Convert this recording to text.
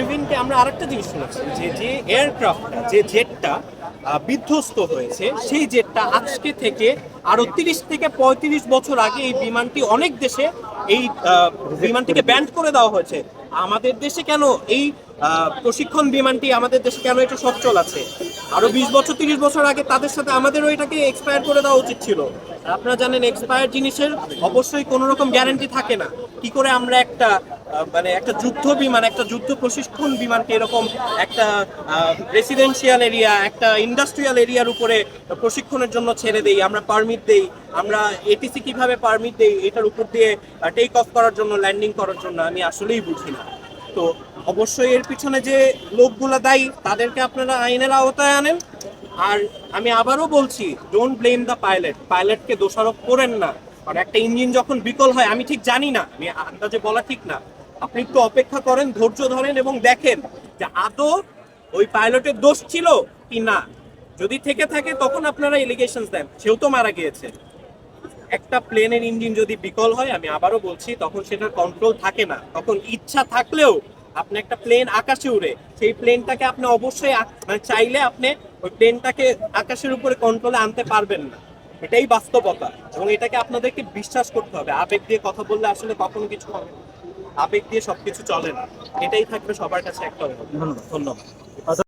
ইভেন্টে আমরা আরেকটা জিনিস শুনেছি, যে যে এয়ারক্রাফট যে জেটটা বিধ্বস্ত হয়েছে, সেই জেটটা আজকে থেকে আরও তিরিশ থেকে পঁয়ত্রিশ বছর আগে এই বিমানটি অনেক দেশে এই বিমানটিকে ব্যান্ড করে দেওয়া হয়েছে। আমাদের দেশে কেন এই প্রশিক্ষণ বিমানটি আমাদের দেশে কেন এটা সচ্ছল আছে আরও বিশ বছর, তিরিশ বছর আগে তাদের সাথে আমাদেরও এটাকে এক্সপায়ার করে দেওয়া উচিত ছিল। আপনারা জানেন এক্সপায়ার জিনিসের অবশ্যই কোনো রকম গ্যারান্টি থাকে না। কি করে আমরা একটা মানে একটা যুদ্ধ বিমান, একটা যুদ্ধ প্রশিক্ষণ বিমানকে এরকম একটা রেসিডেন্সিয়াল এরিয়া একটা ইন্ডাস্ট্রিয়াল এরিয়ার উপরে প্রশিক্ষণের জন্য ছেড়ে দেই, আমরা পারমিট দেই, আমরা এটিসি কীভাবে পারমিট দেই, এটার উপর দিয়ে টেক অফ করার জন্য ল্যান্ডিং করার জন্য আমি আসলেই বুঝি না। তো অবশ্যই এর পিছনে যে লোকগুলো দায়ী, তাদেরকে আপনারা আইনের আওতায় আনেন। আর আমি আবারও বলছি ডোন্ট ব্লেম দ্য পাইলট পাইলটকে দোষারোপ করেন না। কারণ একটা ইঞ্জিন যখন বিকল হয়, আমি ঠিক জানি না, আমি আন্দাজে বলা ঠিক না। আপনি একটু অপেক্ষা করেন, ধৈর্য ধরেন এবং দেখেন যে আদৌ ওই পাইলটের দোষ ছিল কি না। যদি থেকে থাকে, তখন আপনারা এলিগেশন দেন। সেও তো মারা গিয়েছে। একটা প্লেনের ইঞ্জিন যদি বিকল হয়, আমি আবারও বলছি, তখন সেটার কন্ট্রোল থাকে না। তখন ইচ্ছা থাকলেও আপনি একটা প্লেন আকাশে উড়ে, সেই প্লেনটাকে আপনি অবশ্যই মানে চাইলে আপনি ওই প্লেনটাকে আকাশের উপরে কন্ট্রোলে আনতে পারবেন না। এটাই বাস্তবতা এবং এটাকে আপনাদেরকে বিশ্বাস করতে হবে। আবেগ দিয়ে কথা বললে আসলে কখনো কিছু হবে। আবেগ দিয়ে সবকিছু চলে না। এটাই থাকবে সবার কাছে একটা ধন্যবাদ। ধন্যবাদ।